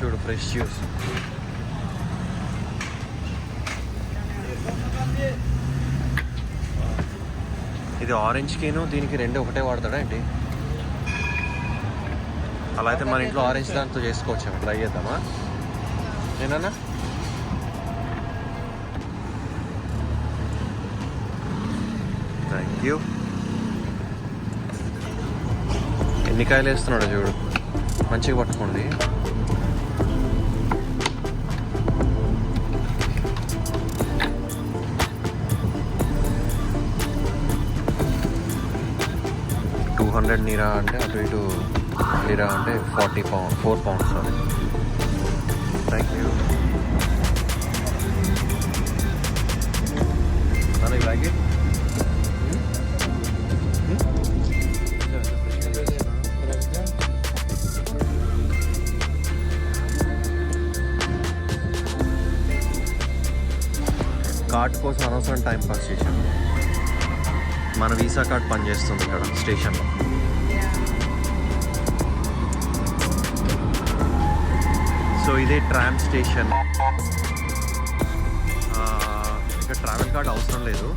చూడు fresh juice ఇది orange కేను దీనికి రెండు ఒకటే వాడతాడా ఏంటి? అలా అయితే మన ఇంట్లో ఆరెంజ్ దాంతో చేసుకోవచ్చు ట్రై చేద్దామా? నేనన్నా థ్యాంక్ యూ ఎన్ని కాయలు వేస్తున్నాడు చూడు. మంచిగా పట్టుకోండి. హండ్రెడ్ నీరా అంటే అటు ఇటు నీరా అంటే forty pound four pounds sorry. Thank you card కోసం అనవసరం టైం పాస్ చేశాను. మన వీసా కార్డ్ పనిచేస్తుంది ఇక్కడ స్టేషన్లో. సో ఇదే ట్రామ్ స్టేషన్ ఇంకా ఇక్కడ ట్రావెల్ కార్డ్ అవసరం లేదు.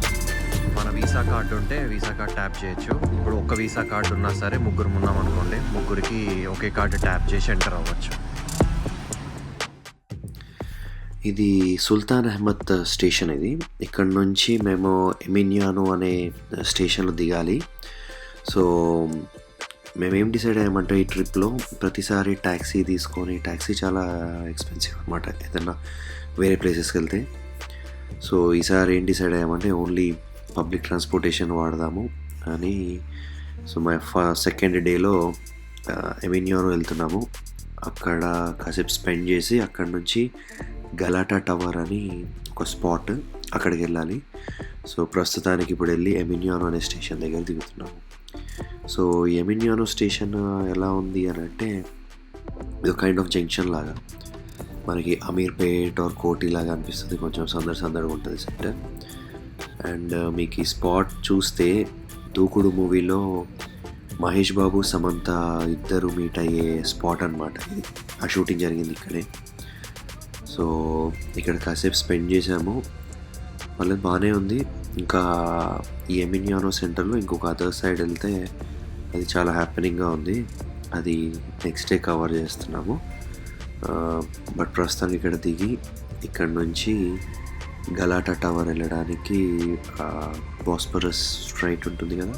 మన వీసా కార్డు ఉంటే వీసా కార్డ్ ట్యాప్ చేయొచ్చు. ఇప్పుడు ఒక్క వీసా కార్డు ఉన్నా సరే ముగ్గురు ఉన్నాం అనుకోండి ముగ్గురికి ఒకే కార్డు ట్యాప్ చేసి ఎంటర్ అవ్వచ్చు. ఇది సుల్తాన్ అహ్మద్ స్టేషన్ ఇది. ఇక్కడ నుంచి మేము ఎమిన్యాను అనే స్టేషన్లో దిగాలి. సో మేమేం డిసైడ్ అయ్యామంటే ఈ ట్రిప్లో ప్రతిసారి ట్యాక్సీ తీసుకొని ట్యాక్సీ చాలా ఎక్స్పెన్సివ్ అనమాట ఏదన్నా వేరే ప్లేసెస్కి వెళ్తే. సో ఈసారి ఏం డిసైడ్ అయ్యామంటే ఓన్లీ పబ్లిక్ ట్రాన్స్పోర్టేషన్ వాడదాము అని. సో మై ఫ సెకండ్ డేలో ఎమిన్యాను వెళ్తున్నాము. అక్కడ కాసేపు స్పెండ్ చేసి అక్కడ నుంచి గలాటా టవర్ అని ఒక స్పాట్ అక్కడికి వెళ్ళాలి. సో ప్రస్తుతానికి ఇప్పుడు వెళ్ళి ఎమిన్యానో అనే స్టేషన్ దగ్గర దిగుతున్నాము. సో ఎమిన్యానో స్టేషన్ ఎలా ఉంది అని అంటే ఇది కైండ్ ఆఫ్ జంక్షన్ లాగా. మనకి అమీర్పేట్ ఆర్ కోటి లాగా అనిపిస్తుంది. కొంచెం సందడి సందడిగా ఉంటుంది సెంటర్ అండ్ uh, మీకు ఈ స్పాట్ చూస్తే దూకుడు మూవీలో మహేష్ బాబు సమంత ఇద్దరు మీట్ అయ్యే స్పాట్ అనమాట ఇది. ఆ షూటింగ్ జరిగింది ఇక్కడే. సో ఇక్కడ కాసేపు స్పెండ్ చేసాము వాళ్ళది బాగానే ఉంది. ఇంకా ఈ ఎమినియానో సెంటర్లో ఇంకొక అదర్ సైడ్ వెళ్తే అది చాలా హ్యాపెనింగ్గా ఉంది. అది నెక్స్ట్ డే కవర్ చేస్తున్నాము. బట్ ప్రస్తుతానికి ఇక్కడ దిగి ఇక్కడ నుంచి గలాటా టవర్ వెళ్ళడానికి బాస్పరస్ స్ట్రైట్ ఉంటుంది కదా?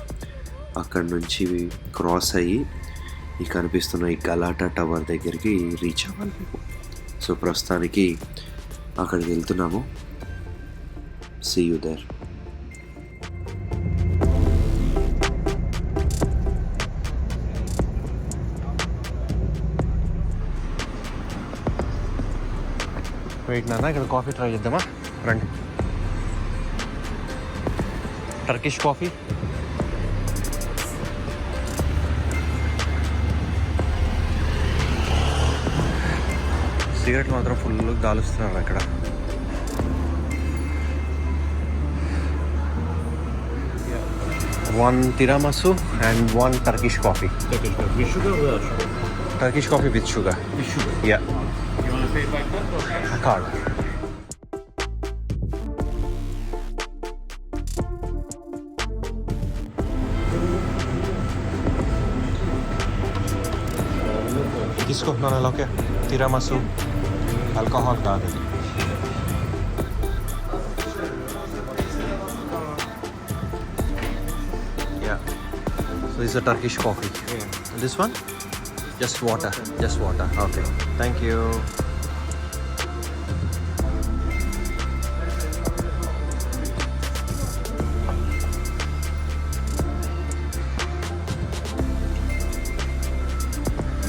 అక్కడ నుంచి క్రాస్ అయ్యి ఈ కనిపిస్తున్న ఈ గలాటా టవర్ దగ్గరికి రీచ్ అవ్వాలి మేము. సో ప్రస్తుతానికి అక్కడికి వెళ్తున్నాము. సీ యూ దేర్ వెయిట్ నాన్న ఇక్కడ కాఫీ ట్రై చేద్దామా రండి టర్కిష్ కాఫీ సిగరెట్ మాత్రం ఫుల్ కాలుస్తున్నారు అక్కడ one tiramisu and one Turkish coffee Turkish coffee. With sugar or without sugar? Turkish coffee with sugar With sugar. Yeah You want to A card or cash? Card. किसको अपनाने लगे tiramisu alcohol Yeah. So is a Turkish coffee. Yeah. This one? Just water. Just water. Okay. Thank you.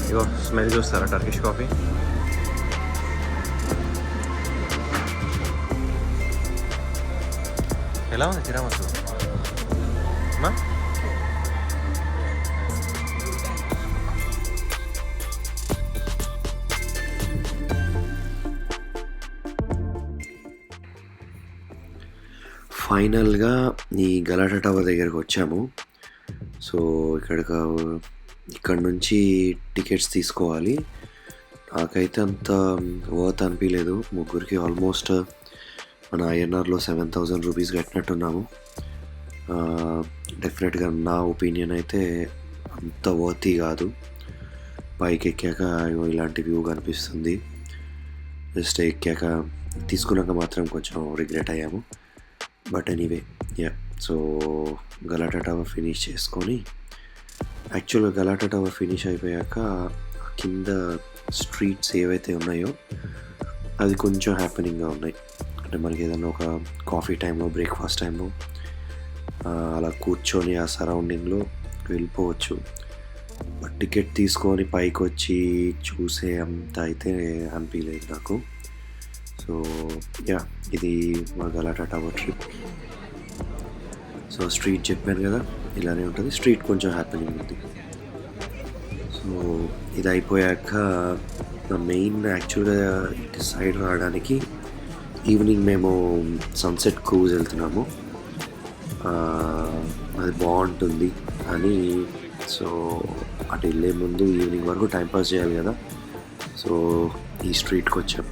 ఇగో smell చూస్తారా Turkish coffee ఎలా ఉంది తిరామసు మా ఫైనల్గా ఈ గలాటా టవర్ దగ్గరకు వచ్చాము. సో ఇక్కడ ఇక్కడ నుంచి టికెట్స్ తీసుకోవాలి. నాకైతే అంత వర్త్ అనిపించలేదు ముగ్గురికి ఆల్మోస్ట్ మన ఐఎన్ఆర్లో సెవెన్ థౌజండ్ రూపీస్ కట్టినట్టున్నాము. డెఫినెట్గా నా ఒపీనియన్ అయితే అంత వర్తీ కాదు. పైకి ఎక్కాక ఇలాంటి వ్యూ కనిపిస్తుంది. జస్ట్ ఎక్కాక తీసుకున్నాక మాత్రం కొంచెం రిగ్రెట్ అయ్యాము. But anyway yeah so Galata finish చేసుకొని యాక్చువల్గా గలాటా టవర్ ఫినిష్ అయిపోయాక కింద స్ట్రీట్స్ ఏవైతే ఉన్నాయో అది కొంచెం హ్యాపెనింగ్గా ఉన్నాయి. అంటే మనకి ఏదైనా ఒక కాఫీ టైంలో బ్రేక్ఫాస్ట్ టైంలో అలా కూర్చొని ఆ సరౌండింగ్లో వెళ్ళిపోవచ్చు. బట్ టికెట్ తీసుకొని పైకి వచ్చి చూసే అంత అయితే అనిపించలేదు నాకు. సో యా ఇది మా Galata tower trip. So street చెప్పాను కదా ఇలానే ఉంటుంది. స్ట్రీట్ కొంచెం హ్యాపెనింగ్ ఉంది. సో ఇది అయిపోయాక నా మెయిన్ యాక్చువల్గా ఇటు సైడ్ రావడానికి ఈవినింగ్ మేము సన్సెట్ క్రూజ్ వెళ్తున్నాము. అది బాగుంటుంది అని సో అటు వెళ్ళే ముందు ఈవినింగ్ వరకు టైంపాస్ చేయాలి కదా. సో ఈ స్ట్రీట్కి వచ్చాం.